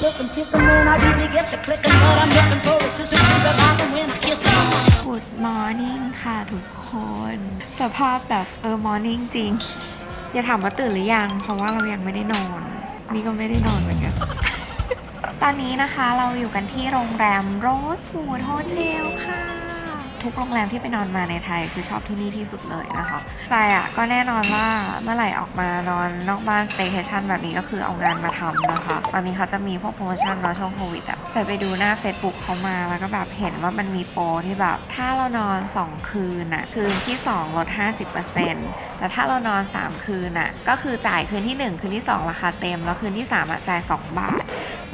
Looking, ticking when I really get the clicking, but I'm looking for a sister to the bottom when I kiss her. Good morning ค่ะทุกคน สภาพแบบเออ morning จริง อย่าถามว่าตื่นหรือยัง เพราะว่าเรายังไม่ได้นอน นี่ก็ไม่ได้นอนเหมือนกัน ตอนนี้นะคะเราอยู่กันที่โรงแรม Rosewood Hotel ค่ะ ทุกโรงแรมที่ไปนอนมาในไทยคือชอบที่นี่ที่สุดเลยนะคะทรายอะก็แน่นอนว่าเมื่อไหร่ออกมานอนนอกบ้าน staycation แบบนี้ก็คือเอางานมาทำนะคะ ตอนนี้เขาจะมีพวกโปรโมชั่นเนาะช่วงโควิดอะใส่ไปดูหน้า Facebook เขามาแล้วก็แบบเห็นว่ามันมีโปรที่แบบ ถ้าเรานอน 2 คืนอะคืนที่ 2 ลด 50%แต่ถ้าเรานอน 3 คืนอะก็คือจ่ายคืนที่ 1 คืนที่ 2 ราคาเต็ม แล้วคืนที่3อะจ่าย 2 บาท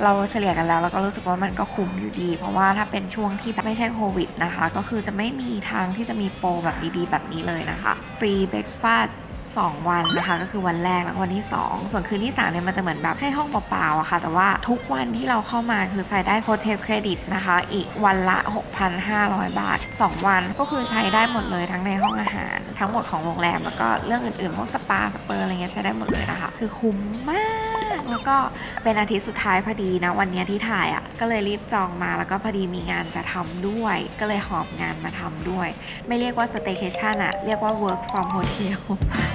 เราเฉลี่ยกันแล้วเราก็รู้สึกว่ามันก็คุ้มอยู่ดี เพราะว่าถ้าเป็นช่วงที่แบบไม่ใช่โควิดนะคะ ก็คือจะไม่มีทางที่จะมีโปรแบบดีๆ แบบนี้เลยนะคะ ฟรีเบรกฟาสต์ 2 วันนะคะก็คือวันแรกแล้วก็วันที่ 2 ส่วนคืนที่ 3 เนี่ยมันจะเหมือนแบบให้ห้องเปล่าๆอะค่ะ แต่ว่าทุกวันที่เราเข้ามาคือใช้ได้โฮเทลเครดิตนะคะ อีกวันละ 6,500 บาท 2 วันก็คือใช้ได้หมดเลยทั้งในห้องอาหาร ทั้งหมดของโรงแรมแล้วก็เรื่องอื่นๆพวกสปาสเปอร์อะไรเงี้ยใช้ได้หมดเลยนะคะ คือคุ้มมากแล้วก็เป็นอาทิตย์สุดท้ายพอดีนะ วันเนี้ยที่ถ่ายอะ่ะ ก็เลยรีบจองมาแล้วก็พอดีมีงานจะทำด้วย ก็เลยหอบงานมาทำด้วย ไม่เรียกว่า staycation อะเรียกว่า work from hotel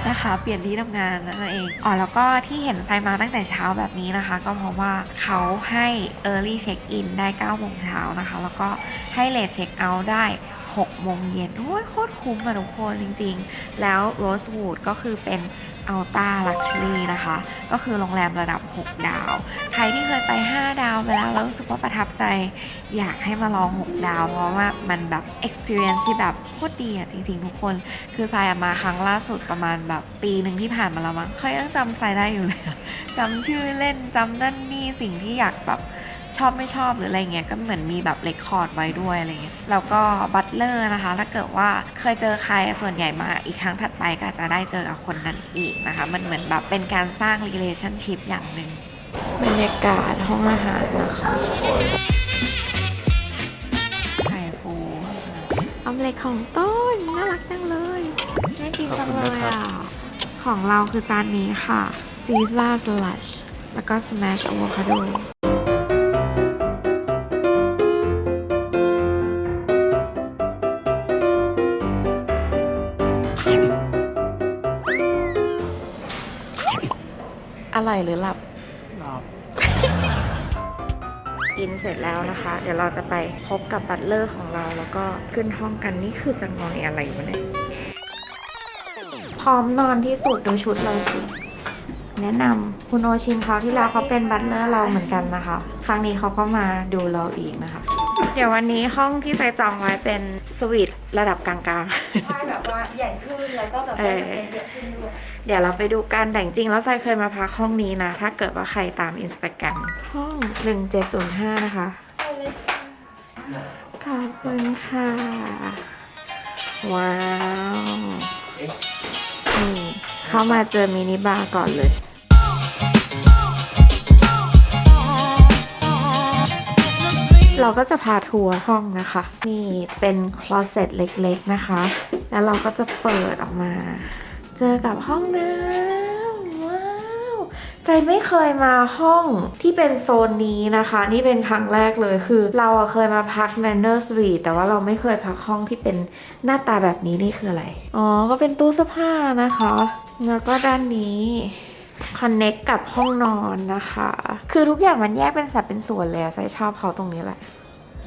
นะคะ เปลี่ยนที่ทำงานนั่นเองอ๋อแล้วก็ที่เห็นไซมาตั้งแต่เช้าแบบนี้นะคะ ก็เพราะว่าเขาให้ early check in ได้9โมงเช้านะคะ แล้วก็ให้ late check out ได้6โมงเย็นโอ้ยโคตรคุ้มอะทุกคนจริง ๆ แล้ว Rosewood ก็คือเป็น Alta Luxury นะคะ ก็คือโรงแรมระดับ 6 ดาว ใครที่เคยไป 5 ดาวไปแล้วแล้วรู้สึกว่าประทับใจ อยากให้มาลอง 6 ดาว เพราะว่ามันแบบ experience ที่แบบโคตรดีอะจริง ๆ ทุกคน คือทรายอะมาครั้งล่าสุดประมาณแบบปีหนึ่งที่ผ่านมาแล้วมั้งเคยยังจำทรายได้อยู่เลยจำชื่อเล่นจำนั่นนี่สิ่งที่อยากแบบ ชอบไม่ชอบหรืออะไรเงี้ยก็เหมือนมีแบบเรคคอร์ดไว้ด้วยอะไรเงี้ยแล้วก็บัตเลอร์นะคะถ้าเกิดว่าเคยเจอใครส่วนใหญ่มาอีกครั้งถัดไปก็จะได้เจอกับคนนั้นอีกนะคะ มันเหมือนแบบเป็นการสร้าง relationship อย่างหนึ่งบรรยากาศห้องอาหารนะคะไข่ฟูออมเล็ตของต้นน่ารักจังเลยน่ากินจังเลยอะ ของเราคือจานนี้ค่ะซีซ่าสลัชแล้วก็สแมชอะโวคาโด อร่อยหรือหลับกินเสร็จแล้วนะคะ เดี๋ยวเราจะไปพบกับบัตเลอร์ของเราแล้วก็ขึ้นห้องกันนี่คือจะงอยอะไรวะเนี่ยพร้อมนอนที่สุดดูชุดเราสิแนะนำคุณโอชินเขาที่แล้วเขาเป็นบัตเลอร์เราเหมือนกันนะคะ ครั้งนี้เขาก็มาดูเราอีกนะคะ เดี๋ยววันนี้ห้องที่ใส่จองไว้เป็นสวีทระดับกลางๆ ใช่แบบว่าใหญ่ขึ้นแล้วก็แบบเอว่าอเยอะขึ้นด้วยเดี๋ยวเราไปดูกันแต่จริงๆแล้วทรายเคยมาพักห้องนี้นะ ถ้าเกิดว่าใครตามอินสตาแกรมห้อง 1705 นะคะขอบคุณค่ะ ว้าว นี่เข้ามาเจอมินิบาร์ก่อนเลย เราก็จะพาทัวร์ห้องนะคะ นี่เป็นคลอเซ็ตเล็กๆนะคะ แล้วเราก็จะเปิดออกมา เจอกับห้องน้ำว้าวใจไม่เคยมาห้องที่เป็นโซนนี้นะคะ นี่เป็นครั้งแรกเลยคือ เราเคยมาพัก Manor Suite แต่ว่าเราไม่เคยพักห้องที่เป็นหน้าตาแบบนี้นี่คืออะไร อ๋อ ก็เป็นตู้เสื้อผ้านะคะ แล้วก็ด้านนี้ คอนเน็กกับห้องนอนนะคะ คือทุกอย่างมันแยกเป็นสัดเป็นส่วนเลยอะไซชอบเขาตรงนี้แหละ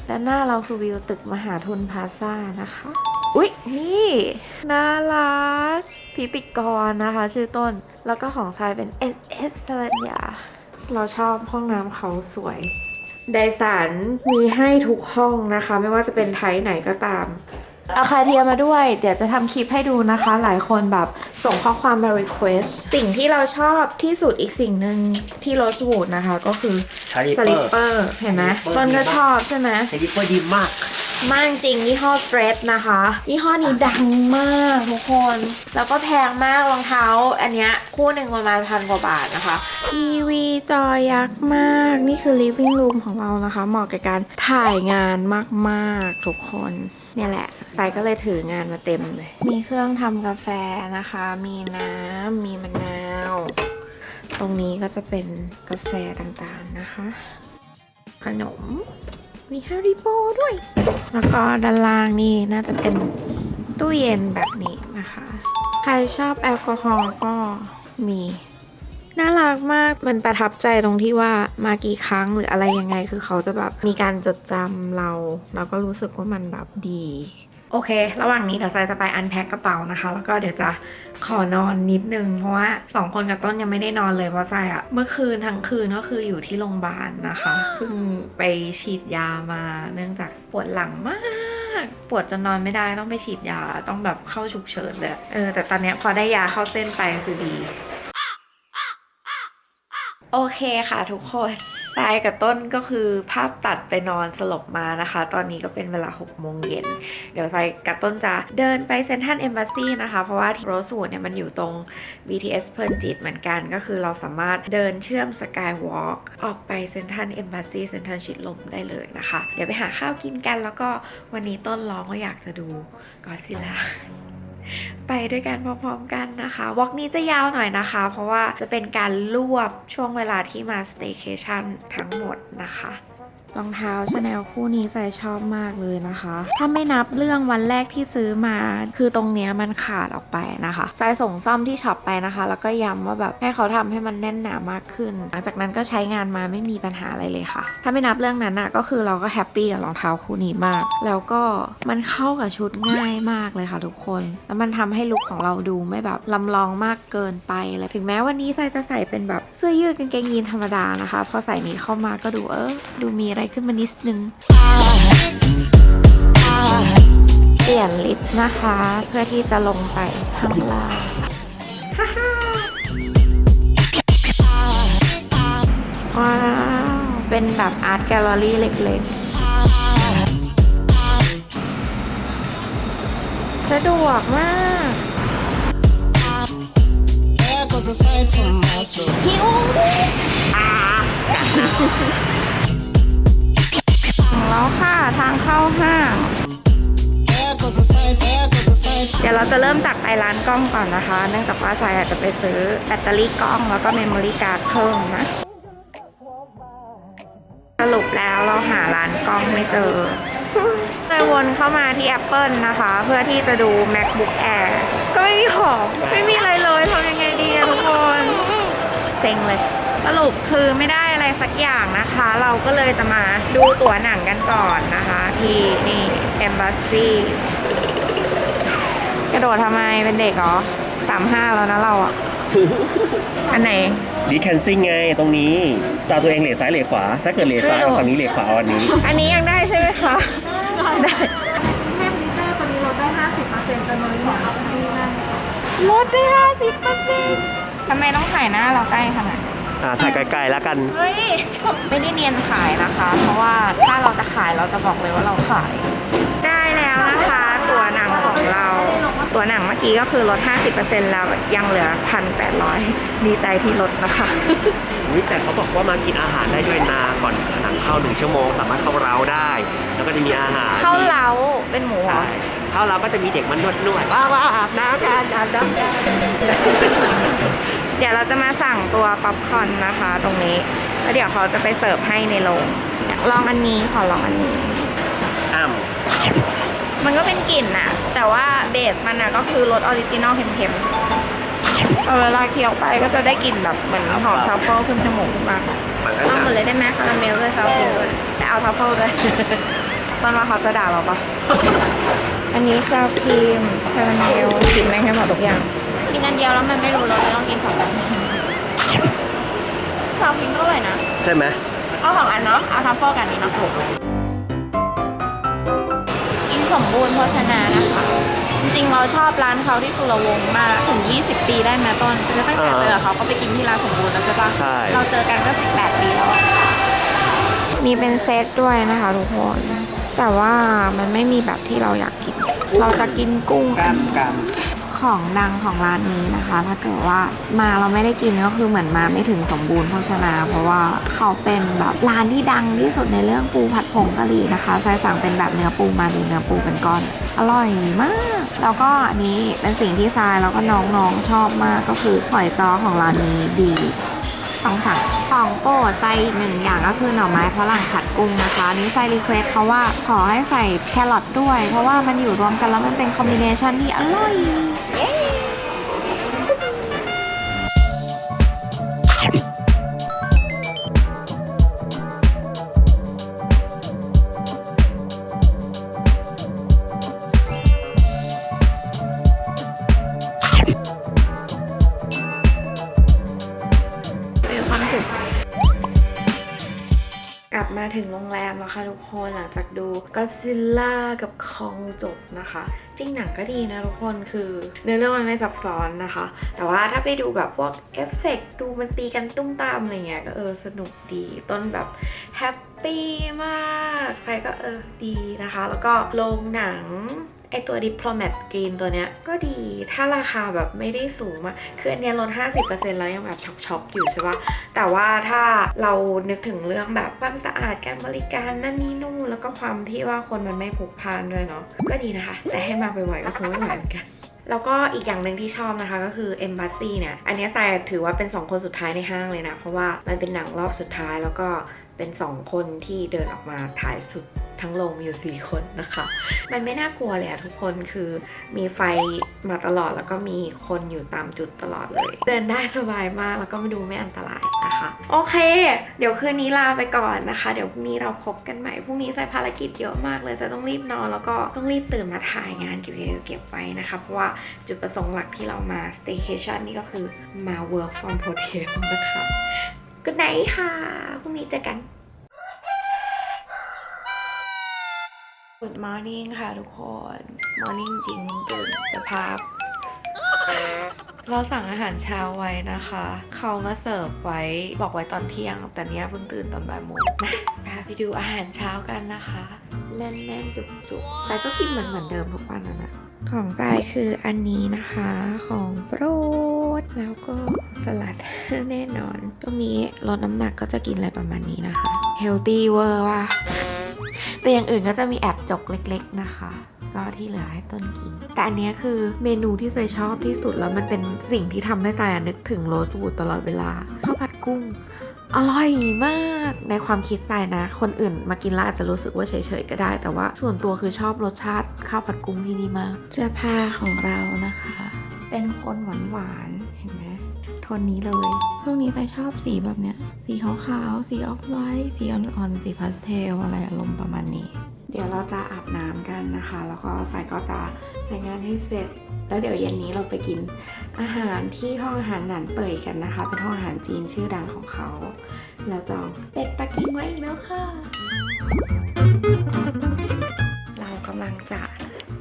ด้านหน้าเราคือวิวตึกมหาทุนพาซ่านะคะ อุ๊ย นี่น่ารักพิติกรนะคะ ชื่อต้น แล้วก็ของทรายเป็น SS สลัญญาเราชอบห้องน้ำเขาสวยไดสันมีให้ทุกห้องนะคะ ไม่ว่าจะเป็นไทยไหนก็ตาม อาคาเทียมาด้วย เดี๋ยวจะทำคลิปให้ดูนะคะ หลายคนแบบส่งข้อความมา request สิ่งที่เราชอบที่สุดอีกสิ่งหนึ่งที่ Rosewood นะคะ ก็คือชาลิสเปลิอปร์เปอร์เห็นไหม Slipper ต้นก็ดีมากชอบใช่ไหมชาลิเปอร์ดีมากมากจริงยี่ห้อเฟรดนะคะยี่ห้อนี้ดังมากทุกคน แล้วก็แพงมากรองเท้า อันเนี้ยคู่หนึ่งประมาณพันกว่าบาทนะคะ ทีวีจอยักษ์มาก นี่คือ living room ของเรานะคะ เหมาะกับการถ่ายงานมาก ๆ ทุกคน เนี่ยแหละไซก็เลยถืองานมาเต็มเลย มีเครื่องทำกาแฟนะคะ มีน้ำ มีมะนาว ตรงนี้ก็จะเป็นกาแฟต่างๆนะคะ ขนม มีฮาริโ o ด้วย แล้วก็ด้านล่างนี่น่าจะเป็นตู้เย็นแบบนี้นะคะ ใครชอบแอลกอฮอล์ก็มี น่ารักมาก มันประทับใจตรงที่ว่ามากี่ครั้งหรืออะไรยังไง คือเขาจะแบบมีการจดจำเรา เราก็รู้สึกว่ามันแบบดี โอเค ระหว่างนี้เดี๋ยวทรายจะไปอันแพ็คกระเป๋านะคะ แล้วก็เดี๋ยวจะขอนอนนิดนึง เพราะว่าสองคนกับต้นยังไม่ได้นอนเลยเพราะทรายอะเมื่อคืนทั้งคืนก็คืออยู่ที่โรงพยาบาลนะคะเพิ่งไปฉีดยามา เนื่องจากปวดหลังมากปวดจนนอนไม่ได้ต้องไปฉีดยาต้องแบบเข้าฉุกเฉินเลยเออแต่ตอนนี้พอได้ยาเข้าเส้นไปคือดี โอเคค่ะทุกคนทรายกับต้นก็คือภาพตัดไปนอนสลบมานะคะ ตอนนี้ก็เป็นเวลา6โมงเย็น เดี๋ยวทรายกับต้นจะเดินไปเซนทันเอมบ s ซีนะคะ เพราะว่าโรสูดเนี่ยมันอยู่ตรง BTS เพลินจิตเหมือนกัน ก็คือเราสามารถเดินเชื่อมสกายวอล์กออกไปเซนทันเอมบ s ซีเซนทันชิดลมได้เลยนะคะ เดี๋ยวไปหาข้าวกินกัน แล้วก็วันนี้ต้นร้องว่าอยากจะดูกอซิล่า ไปด้วยกันพร้อมๆกันนะคะวอล์กนี้จะยาวหน่อยนะคะ เพราะว่าจะเป็นการรวบช่วงเวลาที่มาสเตติเคชันทั้งหมดนะคะ รองเท้าชาแนลคู่นี้ใส่ชอบมากเลยนะคะ ถ้าไม่นับเรื่องวันแรกที่ซื้อมา คือตรงเนี้ยมันขาดออกไปนะคะใส่ส่งซ่อมที่ช็อปไปนะคะ แล้วก็ย้ำว่าแบบให้เขาทำให้มันแน่นหนามากขึ้น หลังจากนั้นก็ใช้งานมาไม่มีปัญหาอะไรเลยค่ะ ถ้าไม่นับเรื่องนั้นอะก็คือเราก็แฮปปี้กับรองเท้าคู่นี้มาก แล้วก็มันเข้ากับชุดง่ายมากเลยค่ะทุกคน แล้วมันทำให้ลุคของเราดูไม่แบบลำลองมากเกินไปเลยถึงแม้วันนี้ใส่จะใส่เป็นแบบเสื้อยืดกางเกงยีนธรรมดานะคะ พอใส่นี้เข้ามาก็ดูเออดูมีอะไรขึ้นมานิดนึง เปลี่ยนลิฟต์นะคะ เพื่อที่จะลงไปข้างล่างฮ่าฮ่าว้าว เป็นแบบอาร์ตแกลเลอรี่เล็กๆ สะดวกมาก There goes a sight from my soul. หิวถึง แล้วค่ะทางเข้าห้างเดี๋ยวเราจะเริ่มจากไปร้านกล้องก่อนนะคะ เนื่องจากว่าสายอาจจะไปซื้อแบตเตอรี่กล้องแล้วก็เมมโมรี่การ์ดเพิ่มนะ สรุปแล้วเราหาร้านกล้องไม่เจอเลยวนเข้ามาที่ Apple นะคะ เพื่อที่จะดู MacBook Air ก็ไม่มีของ ไม่มีอะไรเลยทำยังไงดีอะทุกคน เซ็งเลย สรุปคือไม่ได้อะไรสักอย่างนะคะ เราก็เลยจะมาดูตั๋วหนังกันก่อนนะคะ ที่นี่ Embassy กระโดดทำไมเป็นเด็กเหรอสามห้าแล้วนะเราอะ อันไหน ดีแคนซิ่งไงตรงนี้ตาตัวเองเหลซ้ายเหลขวา ถ้าเกิดเหลซ้ายไม่รู้เอาฝั่งนี้เหลขวาเอาอันนี้ อันนี้ยังได้ใช่ไหมคะ ได้ แม่มิเตอร์ตอนนี้ลดได้ 50%จำนวนสองที่นั่งลดได้ห้าสิบเปอร์เซ็นต์ทำไมต้องถ่ายหน้าเราใกล้ขนาดนั้น อ่าถ่ายไกลๆแล้วกัน เฮ้ยไม่ได้เนียนขายนะคะ เพราะว่าถ้าเราจะขายเราจะบอกเลยว่าเราขาย ได้แล้วนะคะ ตัวหนังของเรา ตัวหนังเมื่อกี้ก็คือลด 50%แล้วยังเหลือ 1,800ดีใจที่ลดนะคะ อุ๊ยแต่เขาบอกว่ามากินอาหารได้ด้วยนาก่อนหนังเข้าหนึ่งชั่วโมง สามารถเข้าเราได้ แล้วก็จะมีอาหารเข้าเล้าเป็นหมูเหรใช่อเข้าเราก็จะมีเด็กมานวดนวดว้าวว้าวอาบน้ำกันอาบน้ำกันเดี๋ยวเราจะมาสั่งตัวป๊อปคอร์นนะคะตรงนี้ แล้วเดี๋ยวเขาจะไปเสิร์ฟให้ในโรงลองอันนี้ขอลองอันนี้ อ้ำมันก็เป็นกลิ่นนะแต่ว่าเบสมันนะก็คือรสออริจินอลเค็มๆเอาเวลาเคี้ยวไปก็จะได้กลิ่นแบบเหมือนหอมทัฟเฟิลขึ้นจมูกมากเอาหมดเลยได้ไหมคาราเมลด้วยซอสครีมด้วยแต่เอาทัฟเฟิลด้วยตอนว่าเขาจะด่าเราปะอันนี้ซอสครีมคาราเมลกินได้แค่หมดทุกอย่าง กินอันเดียวแล้วมันไม่รู้เราจะต้องกินสองอันซอสครีมก็อร่อยนะใช่ไหมเอาสองอันเนาะเอาทัฟเฟิลกันนี้เนาะกินสมบูรณ์โภชนานะคะ จริงๆเราชอบร้านเขาที่สุรวงศ์มากถึง 20 ปีได้ไหมต้นคือตั้งแต่เจอเขาก็ไปกินที่ร้านสมบูรณ์แล้วใช่ปะใช่ เราเจอกันก็ 18 ปีแล้วอะมีเป็นเซตด้วยนะคะทุกคน แต่ว่ามันไม่มีแบบที่เราอยากกิน เราจะกินกุ้งกันกัน ของดังของร้านนี้นะคะ ถ้าเกิดว่ามาเราไม่ได้กินก็คือเหมือนมาไม่ถึงสมบูรณ์โภชนา เพราะว่าเขาเป็นแบบร้านที่ดังที่สุดในเรื่องปูผัดผงกะหรี่นะคะใส่สั่งเป็นแบบเนื้อปูมาดูเนื้อปูเป็นก้อน อร่อยมาก แล้วก็อันนี้เป็นสิ่งที่ทรายแล้วก็น้องๆชอบมากก็คือหอยจ้อของร้านนี้ดี สองสั่งของโปรดใส่อีกหนึ่งอย่างก็คือหน่อไม้ฝรั่งผัดกุ้งนะคะนี้ใส่รีเควสเขาว่าขอให้ใส่แครอทด้วย เพราะว่ามันอยู่รวมกันแล้วมันเป็นคอมบิเนชันที่อร่อย ค่ะทุกคนหลังจากดูก็ซิลล่ากับคองจบนะคะ จริงหนังก็ดีนะทุกคนคือเนื้อเรื่องมันไม่ซับซ้อนนะคะ แต่ว่าถ้าไปดูแบบพวกเอฟเฟกดูมันตีกันตุ้มตามอะไรเงี้ยก็เออสนุกดีต้นแบบแฮปปี้มาก ใครก็เออดีนะคะ แล้วก็โรงหนัง ไอตัว Diplomat Screen ตัวเนี้ยก็ดีถ้าราคาแบบไม่ได้สูงมากคืออันเนี้ยลด 50%แล้วยังแบบช็อกๆอยู่ใช่ปะแต่ว่าถ้าเรานึกถึงเรื่องแบบความสะอาดการบริการนั่นนี่นู่นแล้วก็ความที่ว่าคนมันไม่ผลุกพล่านด้วยเนาะก็ดีนะคะ แต่ให้มาบ่อยๆก็คงไม่ไหวเหมือนกันแล้วก็อีกอย่างหนึ่งที่ชอบนะคะก็คือ Embassy เนี่ย อันนี้ยทรายถือว่าเป็น 2 คนสุดท้ายในห้างเลยนะ เพราะว่ามันเป็นหนังรอบสุดท้ายแล้วก็เป็น 2 คนที่เดินออกมาถ่ายสุด ทั้งโรงมีอยู่ 4 คนนะคะ มันไม่น่ากลัวเลยอะทุกคนคือมีไฟมาตลอดแล้วก็มีคนอยู่ตามจุดตลอดเลย เดินได้สบายมากแล้วก็ไม่ดูไม่อันตรายนะคะ โอเค เดี๋ยวคืนนี้ลาไปก่อนนะคะ เดี๋ยวพรุ่งนี้เราพบกันใหม่พรุ่งนี้ใส่ภารกิจเยอะมากเลยจะต้องรีบนอนแล้วก็ต้องรีบตื่นมาถ่ายงานเก็บเก็บไว้นะคะ เพราะว่าจุดประสงค์หลักที่เรามา staycation นี่ก็คือมา work from hotel นะคะ Good night ค่ะพรุ่งนี้เจอกัน Good morning ค่ะทุกคน Morning จริงตื่นสภาพ เราสั่งอาหารเช้าไว้นะคะ เขามาเสิร์ฟไว้บอกไว้ตอนเที่ยง แต่เนี้ยเพิ่งตื่นตอนบ่ายโมงมาพาไปดูอาหารเช้ากันนะคะ แน่นๆ จุกๆแต่ก็กินเหมือนเหมือนเดิมทุกวันนะนะของใจายคืออันนี้นะคะของโปรดแล้วก็สลัดแน่นอน ตรงนี้ลดน้ำหนักก็จะกินอะไรประมาณนี้นะคะ เฮลตี้เวอร์ว่ะ แต่อย่างอื่นก็จะมีแอบจกเล็ก ๆนะคะ ก็ที่เหลือให้ต้นกิน แต่อันนี้คือเมนูที่เคยชอบที่สุดแล้วมันเป็นสิ่งที่ทำให้ใจนึกถึงโรสวูดตลอดเวลาข้าวผัดกุ้งอร่อยมากในความคิดใจนะ คนอื่นมากินแล้วอาจจะรู้สึกว่าเฉยๆก็ได้ แต่ว่าส่วนตัวคือชอบรสชาติข้าวผัดกุ้งที่นี่มาก เสื้อผ้าของเรานะคะ เป็นคนหวานๆเห็นไหม โทนนี้เลยช่วงนี้ไปชอบสีแบบเนี้ย สีขาวๆ สีออฟไวท์สีอ่อนๆ สีพาสเทลอะไรอารมณ์ประมาณนี้ เดี๋ยวเราจะอาบน้ำกันนะคะ แล้วก็สายก็จะทำงานให้เสร็จ แล้วเดี๋ยวเย็นนี้เราไปกินอาหารที่ห้องอาหารหนานเป่ยกันนะคะ เป็นห้องอาหารจีนชื่อดังของเขา เราจองเป็ดปักกิ่งไว้อีกแล้วค่ะ เรากำลังจะ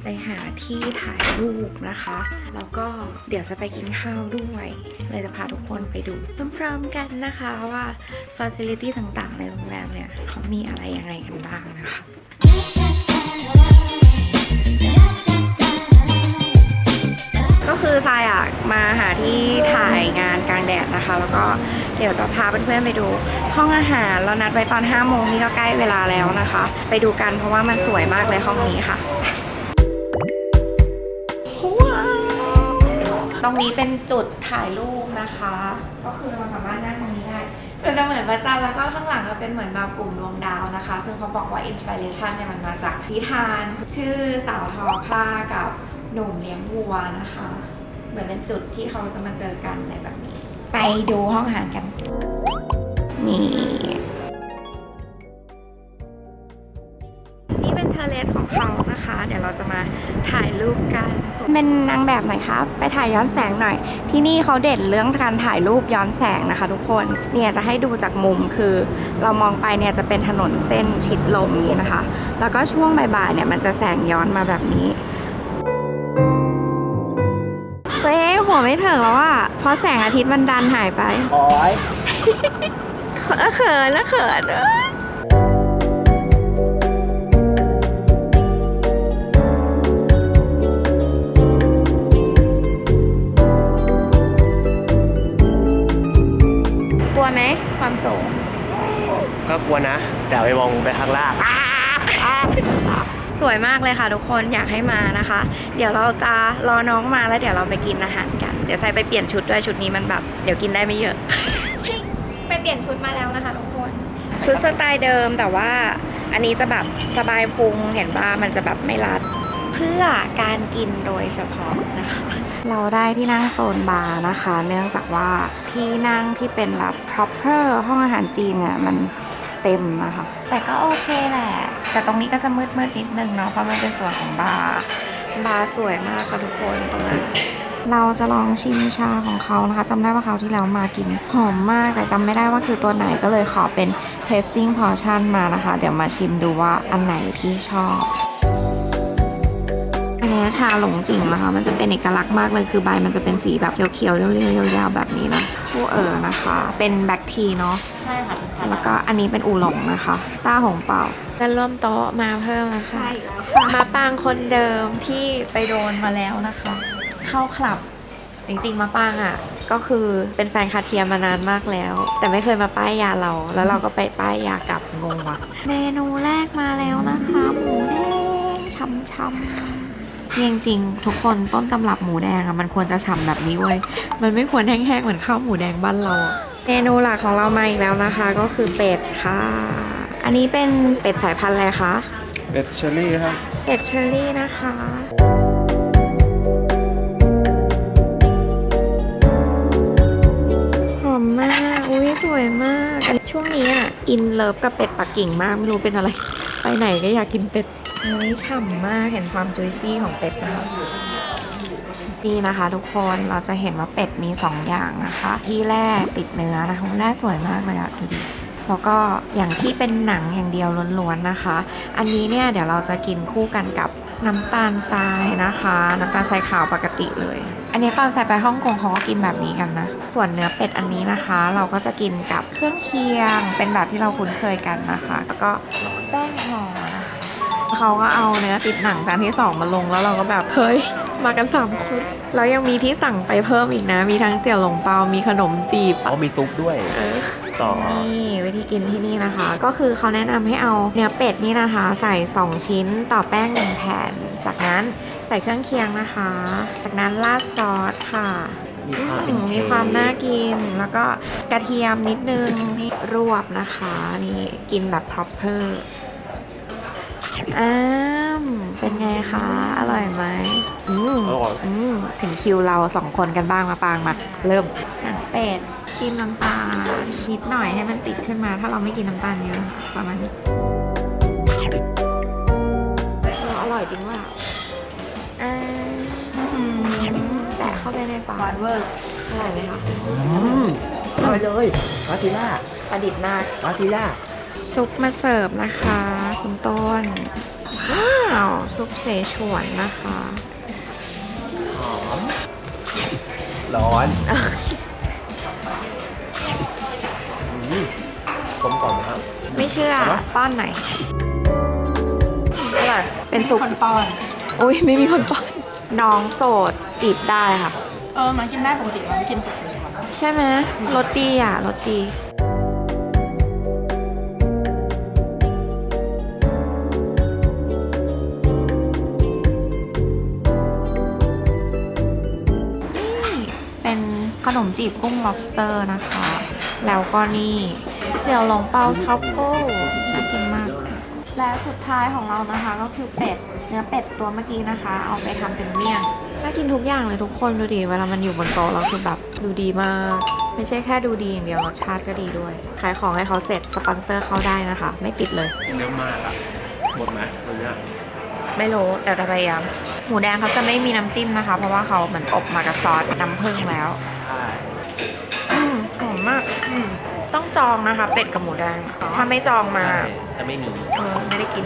ไปหาที่ถ่ายรูปนะคะ แล้วก็เดี๋ยวจะไปกินข้าวด้วย เลยจะพาทุกคนไปดูพร้อมๆกันนะคะว่าฟ a ซิลิตี้ต่างๆ ในโรงแรมเนี่ยเขามีอะไรยังไงกันบ้างนะคะก็คือทรายอะมาหาที่ถ่ายงานกลางแดดนะคะ แล้วก็เดี๋ยวจะพาเพื่อนๆไปดูห้องอาหารเรานัดไว้ตอน5โมงนี่ก็ใกล้เวลาแล้วนะคะ ไปดูกันเพราะว่ามันสวยมากเลยห้องนี้ค่ะ ตรงนี้เป็นจุดถ่ายรูปนะคะ ก็คือเราสามารถนั่งตรงนี้ได้เดี๋ยวจะเหมือนพระจันทร์แล้วก็ข้างหลังก็เป็นเหมือนแบบกลุ่มดวงดาวนะคะ ซึ่งเขาบอกว่าอินสปิเรชันเนี่ยมันมาจากนิทาน ชื่อสาวทอผ้ากับหนุ่มเลี้ยงวัวนะคะ เหมือนเป็นจุดที่เขาจะมาเจอกันอะไรแบบนี้ ไปดูห้องอาหารกัน นี่ นี่เป็นเทอร์เลสของเขานะคะ เดี๋ยวเราจะมาถ่ายรูปกัน เป็นนางแบบหน่อยครับ ไปถ่ายย้อนแสงหน่อย ที่นี่เขาเด่นเรื่องการถ่ายรูปย้อนแสงนะคะ ทุกคน เนี่ยจะให้ดูจากมุมคือ เรามองไปเนี่ยจะเป็นถนนเส้นชิดลมนี้นะคะ แล้วก็ช่วงบ่ายๆเนี่ยมันจะแสงย้อนมาแบบนี้ตัวเองหัวไม่ถึงแล้วอะเพราะแสงอาทิตย์มันดันหายไปโอ้ยเขินเขินนะเขินเอ้ย ความสูง ก็กลัวนะ แต่ไปมองไปข้างล่างสวยมากเลยค่ะทุกคนอยากให้มานะคะ เดี๋ยวเราจะรอน้องมาแล้วเดี๋ยวเราไปกินอาหารกัน เดี๋ยวใส่ไปเปลี่ยนชุดด้วยชุดนี้มันแบบ เดี๋ยวกินได้ไม่เยอะเปลี่ยนชุดมาแล้วนะคะทุกคน ชุดสไตล์เดิมแต่ว่าอันนี้จะแบบสบายพุงเห็นว่ามันจะแบบไม่รัด เพื่อการกินโดยเฉพาะนะคะ เราได้ที่นั่งโซนบาร์นะคะ เนื่องจากว่าที่นั่งที่เป็นแบบ proper ห้องอาหารจีนเนี่ยมันเต็มนะคะ แต่ก็โอเคแหละ แต่ตรงนี้ก็จะมืดมืดๆนิดนึงเนาะเพราะมันเป็นส่วนของบาร์บาร์สวยมากค่ะทุกคนตรงนั้นเราจะลองชิมชาของเขานะคะจำได้ว่าเขาวที่แล้วมากินหอมมากแต่จำไม่ได้ว่าคือตัวไหนก็เลยขอเป็น tasting portion มานะคะ เดี๋ยวมาชิมดูว่าอันไหนที่ชอบอั นนี้ชาหลงจิ๋งนะคะ มันจะเป็นเอกลักษณ์มากเลยคือใบมันจะเป็นสีแบบเขียวๆเรียวๆยาวๆแบบนี้นะผู้เอ๋อนะคะ เป็นแบล็คทีเนาะใช่ค่ะเป็นชาแล้วก็อันนี้เป็นอูหลงนะคะต้าหงเป่าเพื่อนร่วมโต๊ะมาเพิ่มแล้วค่ะมาปางคนเดิมที่ไปโดนมาแล้วนะคะ เข้าคลับจริงๆมาปางอะ ก็คือเป็นแฟนคาเทียมมานานมากแล้ว แต่ไม่เคยมาป้ายยาเรา แล้วเราก็ไปป้ายยากลับงงว่ะเมนูแรกมาแล้วนะคะ หมูแดงช่ำๆ จริงๆ ทุกคนต้นตำรับหมูแดงอะมันควรจะฉ่ำแบบนี้เว้ย มันไม่ควรแห้งๆ เหมือนข้าวหมูแดงบ้านเราอะเมนูหลักของเรามาอีกแล้วนะคะ ก็คือเป็ดค่ะ อันนี้เป็นเป็ดสายพันธุ์อะไรคะ เป็ดเชอรี่ครับ เป็ดเชอรี่นะคะหอมมาก อุ้ยสวยมากอันช่วงนี้อะ อินเลิฟกับเป็ดปักกิ่งมาก ไม่รู้เป็นอะไร ไปไหนก็อยากกินเป็ด อุ้ยฉ่ำมากเห็นความจุยซี่ของเป็ดนะคะนี่นะคะทุกคนเราจะเห็นว่าเป็ดมี 2 อย่างนะคะ ที่แรกติดเนื้อนะคะแรกสวยมากเลยอะดูดิแล้วก็อย่างที่เป็นหนังอย่างเดียวล้วนๆนะคะ อันนี้เนี่ยเดี๋ยวเราจะกินคู่กันกับน้ำตาลทรายนะคะ น้ำตาลทรายขาวปกติเลย อันนี้ตอนใส่ไปฮ่องกงเขาก็กินแบบนี้กันนะ ส่วนเนื้อเป็ดอันนี้นะคะ เราก็จะกินกับเครื่องเคียง เป็นแบบที่เราคุ้นเคยกันนะคะ แล้วก็แป้ง เขาก็เอาเนื้อติดหนังจานที่สองมาลงแล้วเราก็แบบเฮ้ยมากันสามคนแล้วยังมีที่สั่งไปเพิ่มอีกนะ มีทั้งเสี่ยวหลงเปา มีขนมจีบเขามีซุปด้วยเออต่อนี่วิธีกินที่นี่นะคะ ก็คือเขาแนะนำให้เอาเนื้อเป็ดนี่นะคะ ใส่ 2 ชิ้นต่อแป้งหนึ่งแผ่น จากนั้นใส่เครื่องเคียงนะคะ จากนั้นราดซอสค่ะมีความเป็อืนมเชฟมีความน่ากินแล้วก็กระเทียมนิดนึงนี่รวบนะคะ นี่กินแบบ proper อ้ามเป็นไงคะ อร่อยไหมอืมอร่อย อืมถึงคิวเราสองคนกันบ้างมาปางมา เริ่มหนังเป็ดจิ้มน้ำตาลนิดหน่อยให้มันติดขึ้นมา ถ้าเราไม่กินน้ำตาลเยอะประมาณนี้เอออร่อยจริงว่าอ่าอื้อหือแตะเข้าไปในปากเวอร์อร่อยไหมคะอร่อยเลยมาติล่าประดิษฐ์มากมาติล่า ซุปมาเสิร์ฟนะคะ คุณต้น ว้าว ซุปเสฉวนนะคะหอมร้อนอืมกลมกล่อมนะครับ ไม่เชื่อเอาปะป้อนหน่อยอร่อยเป็นซุปคนป้อนอุ้ยไม่มีคนป้อนน้องโสดจีบได้ค่ะ เออมันกินได้ปกติมันไม่กินสดเลยใช่ไหมใช่ไหมรสดีอะรสดี นมจีบกุ้ง lobster นะคะ แล้วก็นี่เสี่ยวหลงเปาทัฟเฟิลน่ากินมาก และสุดท้ายของเรานะคะก็คือเป็ด เนื้อเป็ดตัวเมื่อกี้นะคะ เอาไปทำเป็นเมี่ยง น่ากินทุกอย่างเลยทุกคนดูดิเวลามันอยู่บนโต๊ะเราคือแบบดูดีมาก ไม่ใช่แค่ดูดีอย่างเดียวรสชาติก็ดีด้วย ขายของให้เขาเสร็จสปอนเซอร์เข้าได้นะคะ ไม่ติดเลย เยอะมากอะหมดไหมวันเนี้ยไม่รู้แต่จะพยายามหมูแดงเขาจะไม่มีน้ำจิ้มนะคะ เพราะว่าเขาเหมือนอบมากับซอสน้ำผึ้งแล้วใช่ อืมหอมมากอืมต้องจองนะคะ เป็ดกับหมูแดง ถ้าไม่จองมา ใช่จะไม่มี เออไม่ได้กิน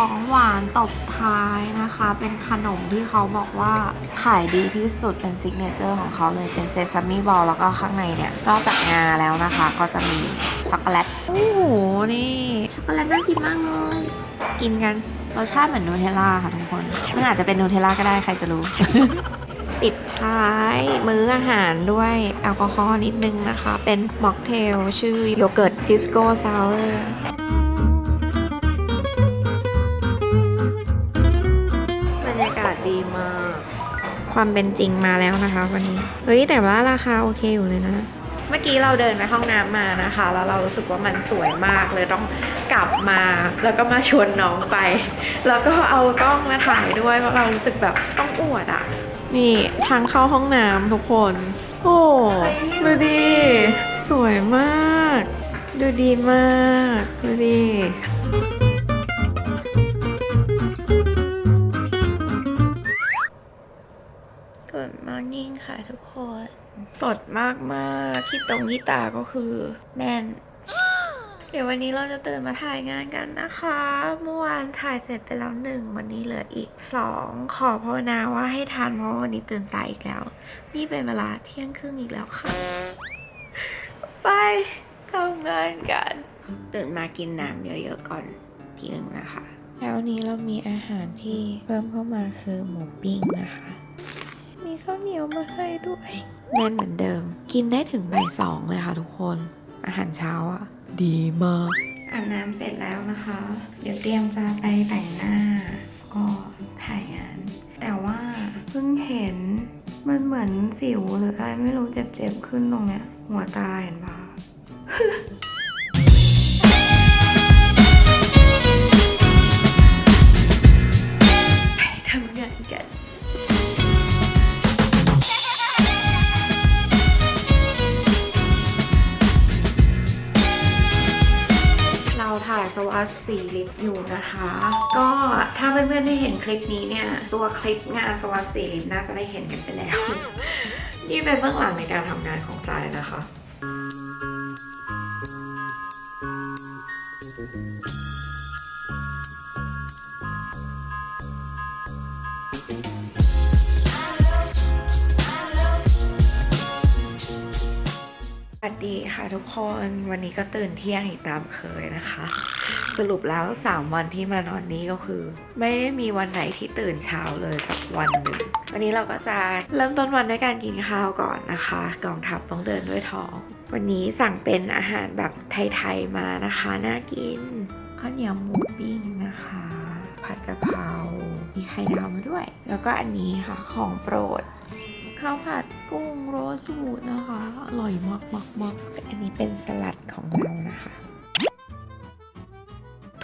ของหวานตบท้ายนะคะ เป็นขนมที่เขาบอกว่าขายดีที่สุดเป็นซิกเนเจอร์ของเขาเลยเป็นเซซามิบอลแล้วก็ข้างในเนี่ยนอกจากงาแล้วนะคะ ก็จะมีช็อกโกแลตโอ้โหนี่ช็อกโกแลตน่ากินมากเลยกินกันรสชาติเหมือนนูเทลล่าค่ะทุกคน ซึ่งอาจจะเป็นนูเทลล่าก็ได้ใครจะรู้ ปิดท้ายมื้ออาหารด้วยแอลกอฮอล์นิดนึงนะคะ เป็นม็อกเทลชื่อโยเกิร์ตพิสโก้ซาวเลอร์ ความเป็นจริงมาแล้วนะคะ วันนี้ เฮ้ยแต่ว่าราคาโอเคอยู่เลยนะ เมื่อกี้เราเดินไปห้องน้ำมานะคะ แล้วเรารู้สึกว่ามันสวยมากเลยต้องกลับมาแล้วก็มาชวนน้องไป แล้วก็เอากล้องมาถ่ายด้วยเพราะเรารู้สึกแบบต้องอวดอะนี่ทางเข้าห้องน้ำทุกคน โอ้ดูดี สวยมาก ดูดีมาก ดูดี ทุกคน สดมากมากๆที่ตรงยี่ตาก็คือแน่น เดี๋ยววันนี้เราจะตื่นมาถ่ายงานกันนะคะ เมื่อวานถ่ายเสร็จไปแล้วหนึ่งวันนี้เหลืออีกสองขอภาวนาว่าให้ทันเพราะวันนี้ตื่นสายอีกแล้ว นี่เป็นเวลาเที่ยงครึ่งอีกแล้วค่ะ ไปทำงานกัน ตื่นมากินน้ำเยอะๆก่อนทีหนึ่งนะคะแล้ววันนี้เรามีอาหารที่เพิ่มเข้ามาคือหมูปิ้งนะคะ ข้าวเหนียวมาให้ด้วยแน่นเหมือนเดิม กินได้ถึงบ่ายสองเลยค่ะทุกคน อาหารเช้าอะ ดีมากอาบน้ำเสร็จแล้วนะคะ เดี๋ยวเตรียมจะไปแต่งหน้า ก็ถ่ายงาน แต่ว่าเพิ่งเห็นมันเหมือนสิวหรืออะไรไม่รู้เจ็บๆขึ้นตรงเนี้ยหัวตาเห็นปะ ถ่ายสวัสดสีลิปอยู่นะคะ ก็ถ้าเพื่อนๆได้เห็นคลิปนี้เนี่ย ตัวคลิปงานสวัสดีลิปน่าจะได้เห็นกันไปแล้ว นี่เป็นเบื้องหลังในการทำงานของทรายนะคะสวัสดีค่ะทุกคนวันนี้ก็ตื่นเที่ยงอีกตามเคยนะคะ สรุปแล้ว 3 วันที่มานอนนี้ก็คือ ไม่ได้มีวันไหนที่ตื่นเช้าเลยสักวันหนึ่งวันนี้เราก็จะเริ่มต้นวันด้วยการกินข้าวก่อนนะคะ กองทัพต้องเดินด้วยท้อง วันนี้สั่งเป็นอาหารแบบไทยๆมานะคะน่ากินข้าวเหนียวหมูปิ้งนะคะ ผัดกะเพรามีไข่ดาวมาด้วย แล้วก็อันนี้ค่ะของโปรดข้าวผัดกุ้งโรสบูดนะคะ อร่อยมากมากมากอันนี้เป็นสลัดของเรานะคะ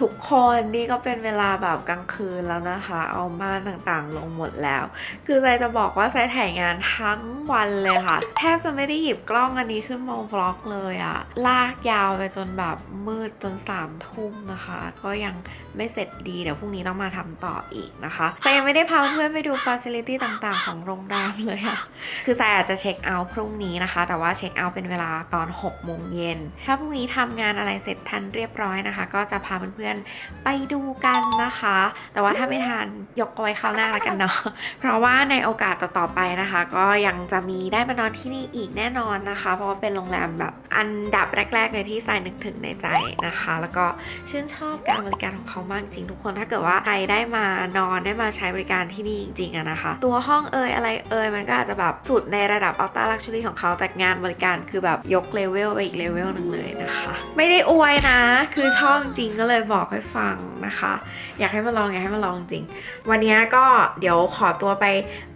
ทุกคนนี่ก็เป็นเวลาแบบกลางคืนแล้วนะคะ เอาม่านต่างๆ ลงหมดแล้ว คือใจจะบอกว่าใจถ่ายงานทั้งวันเลยค่ะ แทบจะไม่ได้หยิบกล้องอันนี้ขึ้นมองบล็อกเลยอะลากยาวไปจนแบบมืดจนสามทุ่มนะคะ ก็ยังไม่เสร็จดีเดี๋ยวพรุ่งนี้ต้องมาทำต่ออีกนะคะใจยังไม่ได้พาเพื่อนไปดูฟ a ซิลิตี้ต่างๆ ของโรงแรมเลยอะคือทรายอาจจะเช็คเอาท์พรุ่งนี้นะคะ แต่ว่าเช็คเอาท์เป็นเวลาตอน6โมงเย็นถ้าพรุ่งนี้ทำงานอะไรเสร็จทันเรียบร้อยนะคะ ก็จะพาเพื่อนๆ ไปดูกันนะคะ แต่ว่าถ้าไม่ทันยกเอาไว้คราวหน้าแล้วกันเนาะเพราะว่าในโอกาสต่อๆไปนะคะ ก็ยังจะมีได้มานอนที่นี่อีกแน่นอนนะคะ เพราะว่าเป็นโรงแรมแบบอันดับแรกๆเลยที่ทรายนึกถึงในใจนะคะ แล้วก็ชื่นชอบการบริการของเขามากจริงทุกคนถ้าเกิดว่าใครได้มานอนได้มาใช้บริการที่นี่จริงๆอะนะคะ ตัวห้องเอยอะไรเอยมันก็อาจจะแบบสุดในระดับอัลต้าลักชัวรี่ของเขาแต่งานบริการคือแบบยกเลเวลไปอีกเลเวลหนึ่งเลยนะคะ ไม่ได้อวยนะ คือชอบจริงก็เลยบอกให้ฟังนะคะ อยากให้มาลองอยากให้มาลองจริง วันนี้ก็เดี๋ยวขอตัวไป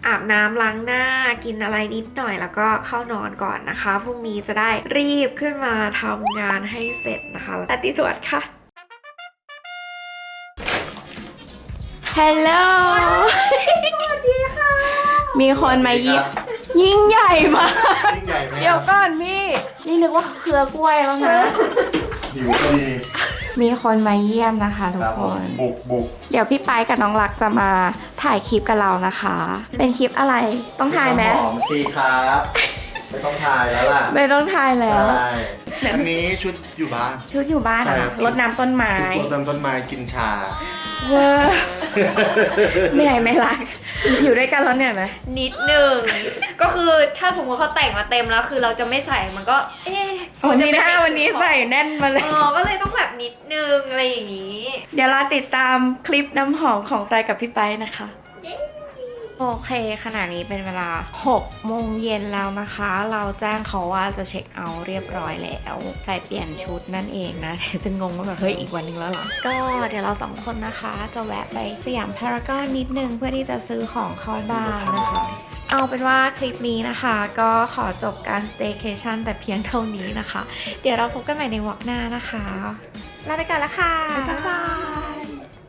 อาบน้ำล้างหน้ากินอะไรนิดหน่อย แล้วก็เข้านอนก่อนนะคะพรุ่งนี้จะได้รีบขึ้นมาทำงานให้เสร็จนะคะแต่ติสวัสดีค่ะฮัลโหลสวัสดีค่ะ มีคนมาเยี่ยมยิ่งใหญ่มากยิ่งใหญ่ไหมเดี๋ยวก่อนพี่ นี่นึกว่าเครือกล้วยแล้วนะหิวพอดี มีคนมาเยี่ยมนะคะทุคกรับคผมนบุกบุกเดี๋ยวพี่ไปกับน้องรักจะมาถ่ายคลิปกับเรานะคะ เป็นคลิปอะไรต้องถ่ายไหมหอมซีครับไม่ต้องถ่ายแล้วล่ะไม่ต้องถ่ายแล้วใช่อันนี้ชุดอยู่บ้านชุดอยู่บ้านอะใช่ครับรดน้ำต้นไม้ชุดรดน้ำต้นไม้กินชาเวอร์เหนื่อยไหมรัก อยู่ด้วยกันแล้วเนี่ยไหมนิดหนึ่ง ก็คือถ้าสมมติเขาแต่งมาเต็มแล้ว คือเราจะไม่ใส่มันก็ เอ๊ะโอ้นี่หน้าวันนี้ใส่แน่นมาเลย เออก็เลยต้องแบบนิดนึงอะไรอย่างนี้ เดี๋ยวเราติดตามคลิปน้ำหอมของทรายกับพี่ไปนะคะไป โอเคขณะนี้เป็นเวลา 6 โมงเย็นแล้วนะคะ เราแจ้งเขาว่าจะเช็คเอาท์เรียบร้อยแล้วใส่เปลี่ยนชุดนั่นเองนะเดี๋ยวจะงงว่าแบบเฮ้ยอีกวันนึงแล้วเหรอ ก็เดี๋ยวเราสองคนนะคะ จะแวะไปสยามพารากอนนิดนึงเพื่อที่จะซื้อของเข้าบ้านนะคะเอาเป็นว่าคลิปนี้นะคะ ก็ขอจบการ staycation แต่เพียงเท่านี้นะคะ เดี๋ยวเราพบกันใหม่ในวอล์กหน้านะคะ ลาไปก่อนละค่ะ บ๊ายบาย